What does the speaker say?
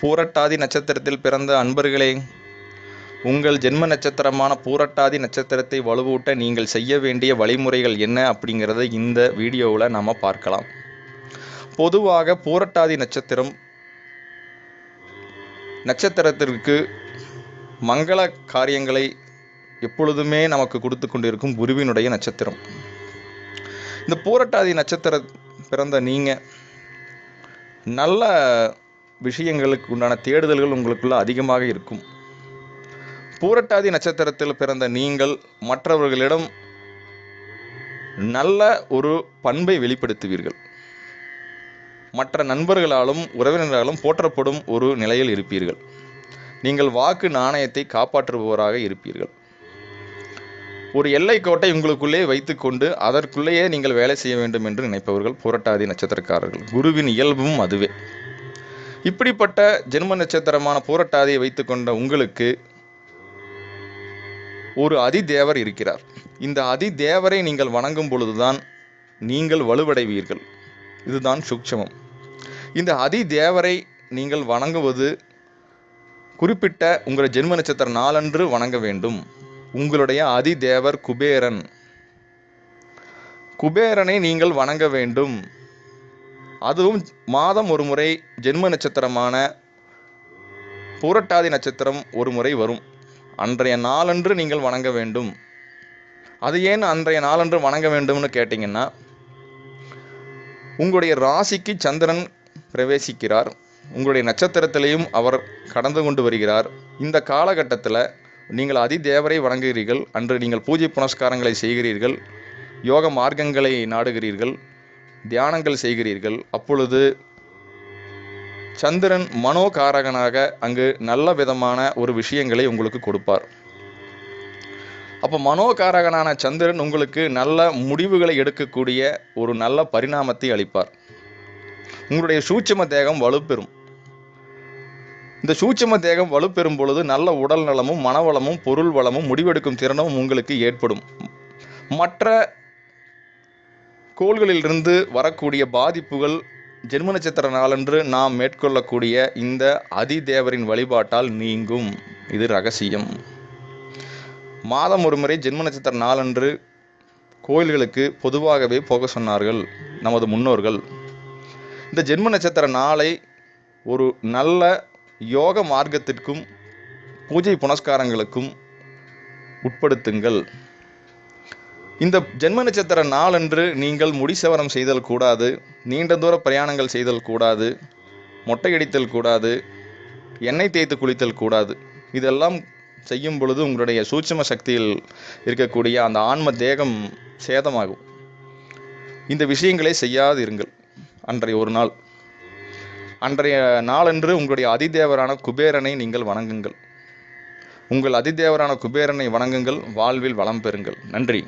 பூரட்டாதி நட்சத்திரத்தில் பிறந்த அன்பர்களே உங்கள் ஜென்ம நட்சத்திரமான பூரட்டாதி நட்சத்திரத்தை வலுவூட்ட நீங்கள் செய்ய வேண்டிய வழிமுறைகள் என்ன அப்படிங்கிறத இந்த வீடியோவில் நாம் பார்க்கலாம். பொதுவாக பூரட்டாதி நட்சத்திரம் நட்சத்திரத்திற்கு மங்கள காரியங்களை எப்பொழுதுமே நமக்கு கொடுத்து கொண்டிருக்கும் குருவினுடைய நட்சத்திரம். இந்த பூரட்டாதி நட்சத்திர பிறந்த நீங்கள் நல்ல விஷயங்களுக்கு உண்டான தேடுதல்கள் உங்களுக்குள்ள அதிகமாக இருக்கும். பூரட்டாதி நட்சத்திரத்தில் பிறந்த நீங்கள் மற்றவர்களிடம் நல்ல ஒரு பண்பை வெளிப்படுத்துவீர்கள். மற்ற நண்பர்களாலும் உறவினர்களாலும் போற்றப்படும் ஒரு நிலையில் இருப்பீர்கள். நீங்கள் வாக்கு நாணயத்தை காப்பாற்றுபவராக இருப்பீர்கள். ஒரு எல்லை கோட்டை உங்களுக்குள்ளே வைத்துக்கொண்டு அதற்குள்ளேயே நீங்கள் வேலை செய்ய வேண்டும் என்று நினைப்பவர்கள் புரட்டாதி நட்சத்திரக்காரர்கள். குருவின் இயல்பும் அதுவே. இப்படிப்பட்ட ஜென்ம நட்சத்திரமான பூரட்டாதியை வைத்துக்கொண்ட உங்களுக்கு ஒரு அதிதேவர் இருக்கிறார். இந்த அதிதேவரை நீங்கள் வணங்கும் பொழுதுதான் நீங்கள் வலுவடைவீர்கள். இதுதான் சூட்சமம் இந்த அதிதேவரை நீங்கள் வணங்குவது குறிப்பிட்ட உங்கள் ஜென்ம நட்சத்திர நாளன்று வணங்க வேண்டும். உங்களுடைய அதிதேவர் குபேரன். குபேரனை நீங்கள் வணங்க வேண்டும். அதுவும் மாதம் ஒரு முறை ஜென்ம நட்சத்திரமான பூரட்டாதி நட்சத்திரம் ஒரு முறை வரும். அன்றைய நாளன்று நீங்கள் வணங்க வேண்டும். அது ஏன் அன்றைய நாளன்று வணங்க வேண்டும்னு கேட்டிங்கன்னா உங்களுடைய ராசிக்கு சந்திரன் பிரவேசிக்கிறார். உங்களுடைய நட்சத்திரத்திலையும் அவர் கடந்து கொண்டு வருகிறார். இந்த காலகட்டத்தில் நீங்கள் அதிதேவரை வணங்குகிறீர்கள். அன்று நீங்கள் பூஜை புனஸ்காரங்களை செய்கிறீர்கள். யோக மார்க்கங்களை நாடுகிறீர்கள். தியானங்கள் செய்கிறீர்கள். அப்பொழுது சந்திரன் மனோகாரகனாக அங்கு நல்ல விதமான ஒரு விஷயங்களை உங்களுக்கு கொடுப்பார். அப்போ மனோகாரகனான சந்திரன் உங்களுக்கு நல்ல முடிவுகளை எடுக்கக்கூடிய ஒரு நல்ல பரிணாமத்தை அளிப்பார். உங்களுடைய சூட்சம தேகம் வலுப்பெறும். இந்த சூட்சம தேகம் வலுப்பெறும் பொழுது நல்ல உடல் நலமும் மனவளமும் பொருள் வளமும் முடிவெடுக்கும் திறனும் உங்களுக்கு ஏற்படும். மற்ற கோள்களிலிருந்து வரக்கூடிய பாதிப்புகள் ஜென்ம நட்சத்திர நாளன்று நாம் மேற்கொள்ளக்கூடிய இந்த அதிதேவரின் வழிபாட்டால் நீங்கும். இது ரகசியம். மாதம் ஒரு முறை ஜென்ம நட்சத்திர நாளன்று கோயில்களுக்கு பொதுவாகவே போக சொன்னார்கள் நமது முன்னோர்கள். இந்த ஜென்ம நட்சத்திர நாளை ஒரு நல்ல யோக மார்க்கத்திற்கும் பூஜை புனஸ்காரங்களுக்கும் உட்படுத்துங்கள். இந்த ஜென்ம நட்சத்திர நாளன்று நீங்கள் முடிசவரம் செய்தல் கூடாது நீண்ட தூர பிரயாணங்கள் செய்தல் கூடாது மொட்டையடித்தல் கூடாது எண்ணெய் தேய்த்து குளித்தல் கூடாது. இதெல்லாம் செய்யும் பொழுது உங்களுடைய சூட்சம சக்தியில் இருக்கக்கூடிய அந்த ஆன்ம தேகம் சேதமாகும். இந்த விஷயங்களை செய்யாது இருங்கள் அன்றைய ஒரு நாள். அன்றைய நாளன்று உங்களுடைய அதிதேவரான குபேரனை நீங்கள் வணங்குங்கள். உங்கள் அதிதேவரான குபேரனை வணங்குங்கள். வாழ்வில் வளம் பெறுங்கள். நன்றி.